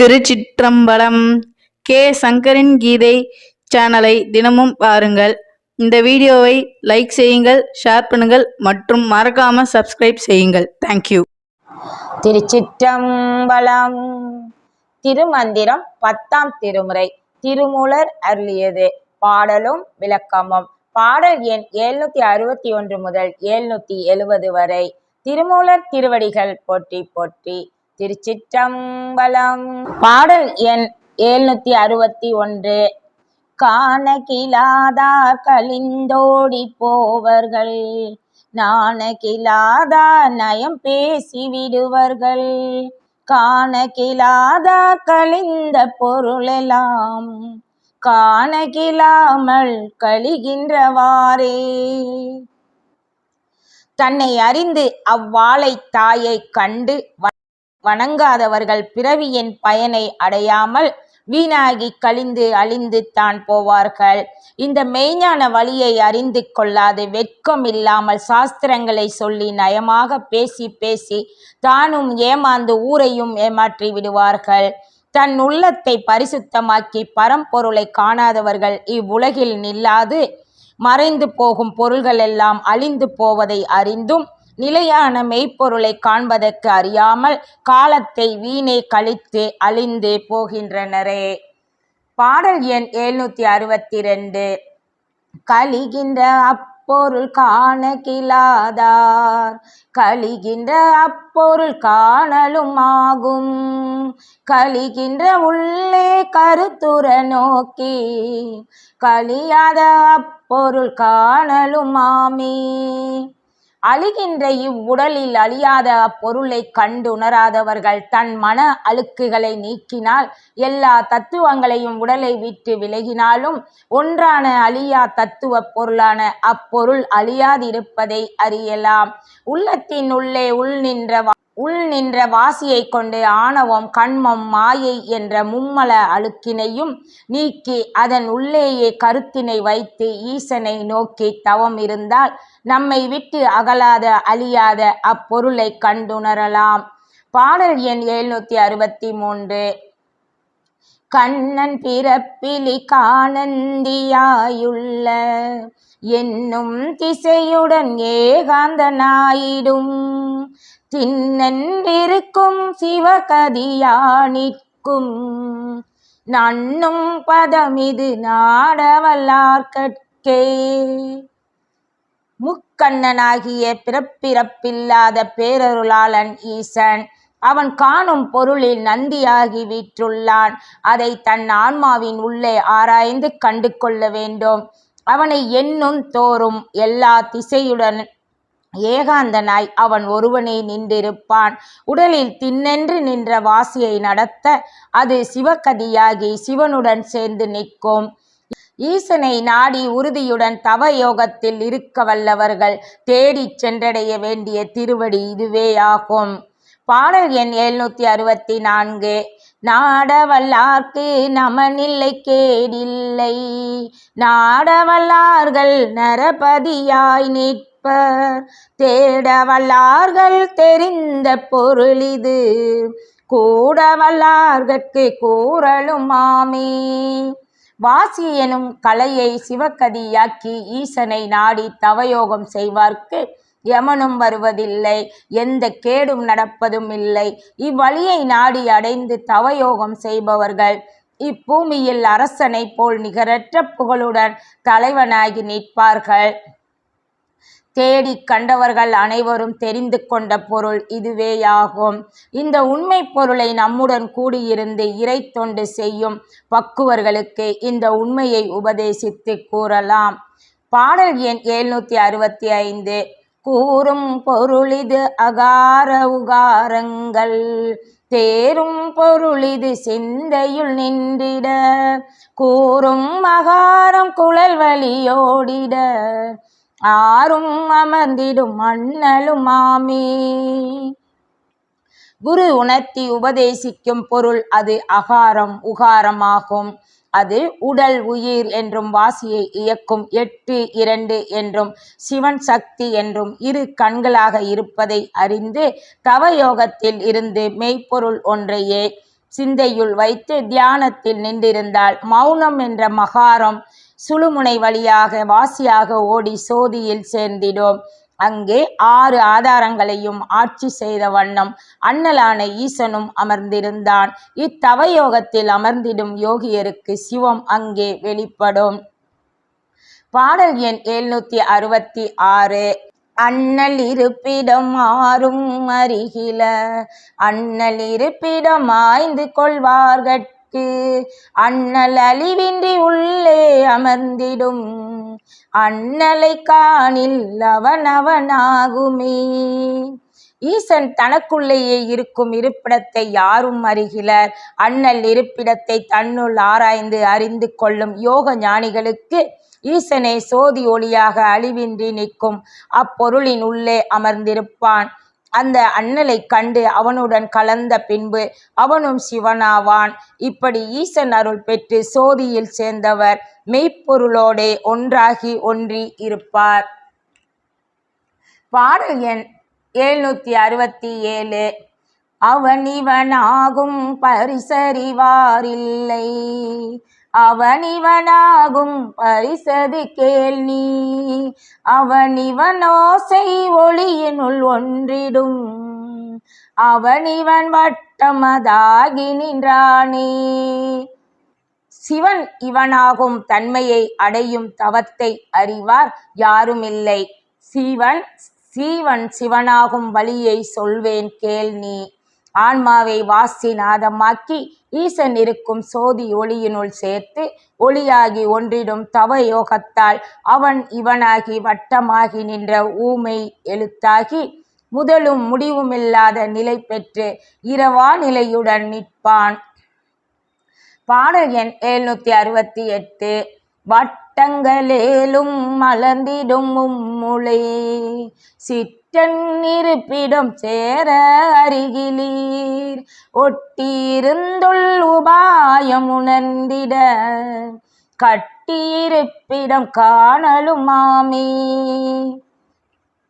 திருச்சிற்றம்பலம் K. சங்கரின் கீதை சேனலை தினமும் பாருங்கள். இந்த வீடியோவை லைக் செய்யுங்கள் ஷேர் பண்ணுங்கள் மற்றும் மறக்காம சப்ஸ்கிரைப் செய்யுங்கள். தேங்க்யூ திருச்சிற்றம்பலம் திருமந்திரம் பத்தாம் திருமுறை திருமூலர் அருளியது. பாடலும் விளக்கமும். பாடல் எண் எழுநூத்தி அறுபத்தி ஒன்று முதல் எழுநூத்தி எழுவது வரை திருமூலர் திருவடிகள் போற்றி போற்றி. திருச்சிற்றம்பலம். பாடல் எண் எழுநூத்தி அறுபத்தி ஒன்று காண கிளாதார் கலிந்தோடி போவர்கள். நாண நயம் பேசி விடுவர்கள். காண கழிந்த பொருளெல்லாம் காணகிலாமல் கழிகின்றவாறே. தன்னை அறிந்து அவ்வாளை தாயை கண்டு வ- வணங்காதவர்கள் பிறவியின் பயனை அடையாமல் வீணாகி கழிந்து அழிந்து தான் போவார்கள். இந்த மெய்ஞான வழியை அறிந்து கொள்ளாது வெட்கம் இல்லாமல் சாஸ்திரங்களை சொல்லி நயமாக பேசி பேசி தானும் ஏமாந்து ஊரையும் ஏமாற்றி விடுவார்கள். தன் உள்ளத்தை பரிசுத்தமாக்கி பரம்பொருளை காணாதவர்கள் இவ்வுலகில் நில்லாது. மறைந்து போகும் பொருள்களெல்லாம் அழிந்து போவதை அறிந்தும் நிலையான மெய்ப்பொருளை காண்பதற்கு அறியாமல் காலத்தை வீணே கழித்து அழிந்து போகின்றனரே. பாடல் எண் எழுநூத்தி அறுபத்தி ரெண்டு கழிகின்ற அப்பொருள் காண கிளாதார் கழிகின்ற அப்பொருள் காணலும் ஆகும். கழிகின்ற உள்ளே கருத்துர நோக்கி. கழியாத அப்பொருள் காணலும் ஆமே. அழிகின்ற இவ்வுடலில் அழியாத அப்பொருளை கண்டுணராதவர்கள் தன் மன அழுக்குகளை நீக்கினால் எல்லா தத்துவங்களையும் உடலை விட்டு விலகினாலும் ஒன்றான அழியா தத்துவ பொருளான அப்பொருள் அழியாதிருப்பதை அறியலாம். உள்ளத்தின் உள்ளே உள் நின்ற வா- உள் நின்ற வாசியை கொண்டு ஆணவம் கண்மம் மாயை என்ற மும்மல அழுக்கினையும் நீக்கி அதன் உள்ளேயே கருத்தினை வைத்து ஈசனை நோக்கி தவம் இருந்தால் நம்மை விட்டு அகலாத அழியாத அப்பொருளை கண்டுணரலாம். பாடல் எண் எழுநூத்தி அறுபத்தி மூன்று கண்ணன் பிறப்பிலி காணந்தியாயுள்ள என்னும் திசையுடன் ஏகாந்தனாயிடும். தின்னென்றிருக்கும் சிவகதியானிற்கும் நன்னும் பதமிது நாடவல்லார்கட்கே முக்கண்ணனாகிய பிறப்பிறப்பில்லாத பேரருளாளன் ஈசன் அவன் காணும் பொருளில் நந்தியாகி விற்றுள்ளான். அதை தன் ஆன்மாவின் உள்ளே ஆராய்ந்து கண்டு கொள்ள வேண்டும். அவனை எண்ணும் தோறும் எல்லா திசையுடன் ஏகாந்தனாய் அவன் ஒருவனே நின்றிருப்பான். உடலில் திண்ணென்று நின்ற வாசியை நடத்த அது சிவகதியாகி சிவனுடன் சேர்ந்து நிற்கும். ஈசனை நாடி உறுதியுடன் தவ யோகத்தில் இருக்க வல்லவர்கள் தேடிச் சென்றடைய வேண்டிய திருவடி இதுவேயாகும். பாடல் எண் எழுநூத்தி அறுபத்தி நான்கு. நாடவல்லார்க்கு நமனில்லை கேடில்லை. நாடவல்லார்கள் நரபதியாய் நிற்பர். தேடவல்லார்கள் தெரிந்த பொருளிது கூடவல்லார்கட்கு கூறலுமாமே. வாசி எனும் கலையை சிவகதியாக்கி ஈசனை நாடி தவயோகம் செய்வார்க்கு யமனும் வருவதில்லை. எந்த கேடும் நடப்பதும் இல்லை. இவ்வழியை நாடி அடைந்து தவயோகம் செய்பவர்கள் இப்பூமியில் அரசனை போல் நிகரற்ற புகழுடன் தலைவனாகி நிற்பார்கள். தேடிக் கண்டவர்கள் அனைவரும் தெரிந்து கொண்ட பொருள் இதுவேயாகும். இந்த உண்மை பொருளை நம்முடன் கூடியிருந்து இறை தொண்டு செய்யும் பக்குவர்களுக்கு இந்த உண்மையை உபதேசித்து கூறலாம். பாடல் எண் எழுநூத்தி அறுபத்தி ஐந்து. கூறும் பொருளிது அகார உகாரங்கள் தேரும் பொருளிது சிந்தையுள் நின்றிட கூறும் அகாரம் குழல் வழியோடிட ஆறும் அமர்ந்திடும் மண்ணலும் மாமே குரு உணர்த்தி உபதேசிக்கும் பொருள் அது அகாரம் உகாரமாகும். அது உடல் உயிர் என்றும் வாசியை இயக்கும் எட்டு இரண்டு என்றும் சிவன் சக்தி என்றும் இரு கண்களாக இருப்பதை அறிந்து தவயோகத்தில் இருந்து மெய்ப்பொருள் ஒன்றையே சிந்தையுள் வைத்து தியானத்தில் நின்றிருந்தால் மௌனம் என்ற மகாரம் சுழுமுனை வழியாக வாசியாக ஓடி சோதியில் சேர்ந்திடும். அங்கே ஆறு ஆதாரங்களையும் ஆட்சி செய்த வண்ணம் அண்ணலான ஈசனும் அமர்ந்திருந்தான். இத்தவயோகத்தில் அமர்ந்திடும் யோகியருக்கு சிவம் அங்கே வெளிப்படும். பாடல் எண் எழுநூத்தி அறுபத்தி ஆறு. அண்ணல் இருப்பிடம் மாறும் அருகில அண்ணல் இருப்பிடம் ஆய்ந்து கொள்வார்கட்கு. அண்ணல் அழிவின்றி உள்ளே அமர்ந்திடும் அண்ணலை காணில் அவனவனாகுமே. ஈசன் தனக்குள்ளேயே இருக்கும் இருப்பிடத்தை யாரும் அறிகிறார். அண்ணல் இருப்பிடத்தை தன்னுள் ஆராய்ந்து அறிந்து கொள்ளும் யோக ஞானிகளுக்கு ஈசனே சோதி ஒளியாக அழிவின்றி நிற்கும். அப்பொருளின் உள்ளே அமர்ந்திருப்பான். அந்த அண்ணலை கண்டு அவனுடன் கலந்த பின்பு அவனும் சிவனாவான். இப்படி ஈசன் அருள் பெற்று சோதியில் சேர்ந்தவர் மெய்ப்பொருளோடே ஒன்றாகி ஒன்றி இருப்பார். பாடல் எண் எழுநூத்தி அறுபத்தி ஏழு அவன் இவனாகும் பரிசறிவாரில்லை அவன் இவனாகும் பரிசது கேள் நீ அவன் இவனோசை ஒளியினுள் ஒன்றிடும். அவன் இவன் வட்டமதாகி நின்றானே. சிவன் இவனாகும் தன்மையை அடையும் தவத்தை அறிவார் யாருமில்லை. சிவன் சீவன் சிவனாகும் வழியை சொல்வேன் கேள் நீ ஆன்மாவை வாசி நாதமாக்கி ஈசன் இருக்கும் சோதி ஒளியினுள் சேர்த்து ஒளியாகி ஒன்றிடும் தவ யோகத்தால் அவன் இவனாகி வட்டமாகி நின்ற ஊமை எழுத்தாகி முதலும் முடிவுமில்லாத நிலை பெற்று இரவா நிலையுடன் நிற்பான். பாடல் எண் எழுநூத்தி அறுபத்தி எட்டு வட்டங்களேலும் மலர்ந்திடும் மும்முளை சிற்றன் இருப்பிடம் சேர அருகிலீர். ஒட்டியிருந்துள் உபாயம் உணர்ந்திட கட்டியிருப்பிடம் காணலுமாமே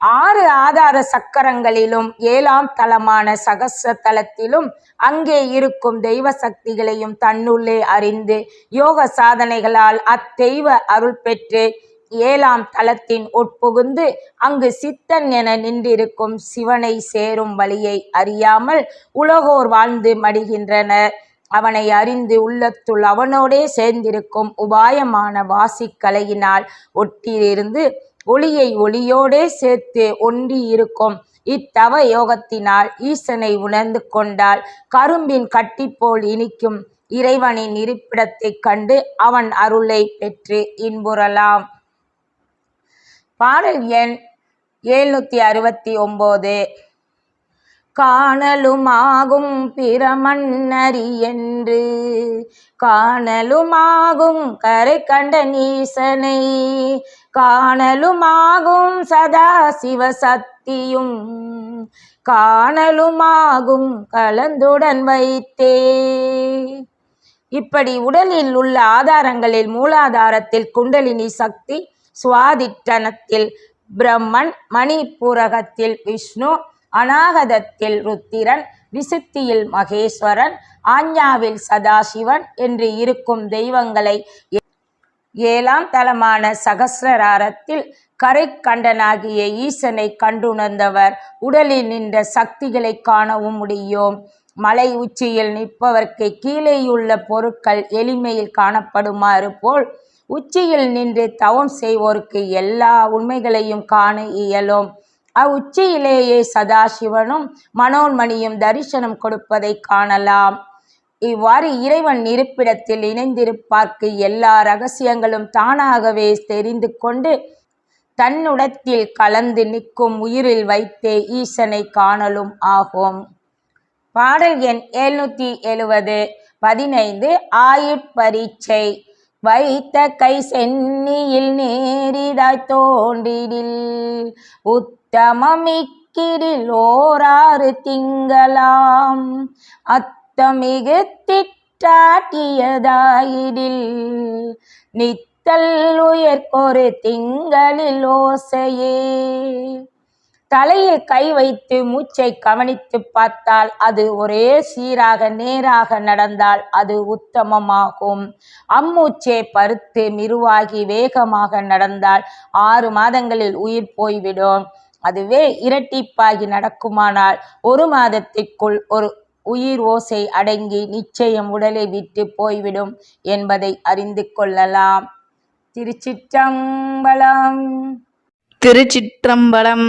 ஆறு ஆதார சக்கரங்களிலும் ஏழாம் தலமான சகச தலத்திலும் அங்கே இருக்கும் தெய்வ சக்திகளையும் தன்னுள்ளே அறிந்து யோக சாதனைகளால் அத்தெய்வ அருள் பெற்று ஏழாம் தலத்தின் உட்புகுந்து அங்கு சித்தன் என நின்றிருக்கும் சிவனை சேரும் வழியை அறியாமல் உலகோர் வாழ்ந்து மடிகின்றனர். அவனை அறிந்து உள்ளத்துள் அவனோடே சேர்ந்திருக்கும் உபாயமான வாசிக்கலையினால் ஒட்டியிருந்து ஒளியை ஒளியோடே சேர்த்து ஒன்றி இருக்கும் இத்தவ யோகத்தினால் ஈசனை உணர்ந்து கொண்டால் கரும்பின் கட்டி போல் இனிக்கும் இறைவனின் இருப்பிடத்தைக் கண்டு அவன் அருளை பெற்று இன்புறலாம். பாடல் எண் எழுநூத்தி அறுபத்தி ஒம்போது. காணலுமாகும் பிரமன்னரி என்று காணலுமாகும் கரை கண்ட நீசனை காணலுமாகும் சதா சிவ சக்தியும் காணலுமாகும் கலந்துடன் வைத்தே. இப்படி உடலில் உள்ள ஆதாரங்களில் மூலாதாரத்தில் குண்டலினி சக்தி சுவாதிட்டனத்தில் பிரம்மன் மணிப்பூரகத்தில் விஷ்ணு அநாகதத்தில் ருத்திரன் விசுத்தியில் மகேஸ்வரன் ஆஞ்ஞாவில் சதாசிவன் என்று இருக்கும் தெய்வங்களை ஏழாம் தலமான சகசிரராரத்தில் கரைக்கண்டனாகிய ஈசனை கண்டுணர்ந்தவர் உடலில் நின்ற சக்திகளை காணவும் முடியும். மலை உச்சியில் நிற்பவர்க்கு கீழேயுள்ள பொருட்கள் எளிமையில் காணப்படுமாறு போல் உச்சியில் நின்று தவம் செய்வோருக்கு எல்லா உண்மைகளையும் காண இயலும். அவ்வுச்சியிலேயே சதாசிவனும் மனோன்மணியும் தரிசனம் கொடுப்பதை காணலாம். இவ்வாறு இறைவன் இருப்பிடத்தில் இணைந்திருப்பார்க்கு எல்லா ரகசியங்களும் தானாகவே தெரிந்து கொண்டு தன்னுடத்தில் கலந்து நிற்கும் உயிரில் வைத்தே ஈசனை காணலும் ஆகும். பாடல் எண் எழுநூத்தி எழுவது பதினைந்து ஆயுட்பரீட்சை. வைத்த கை சென்னியில் நேரிதாய் தோன்றிடில். உத்தமமிக்கிடில் ஓராறு திங்களாம். அத்தமிகு திட்டாட்டியதாயிடில் நித்தல் உயர்கொரு திங்களில் ஓசையே. தலையில் கை வைத்து மூச்சை கவனித்து பார்த்தால் அது ஒரே சீராக நேராக நடந்தால் அது உத்தமமாகும். அம்மூச்சே பருத்து மிருவாகி வேகமாக நடந்தால் ஆறு மாதங்களில் உயிர் போய்விடும். அதுவே இரட்டிப்பாகி நடக்குமானால் ஒரு மாதத்திற்குள் ஒரு உயிர் ஓசை அடங்கி நிச்சயம் உடலை விட்டு போய்விடும் என்பதை அறிந்து கொள்ளலாம். திருச்சிற்றம்பலம். திருச்சிற்றம்பலம்.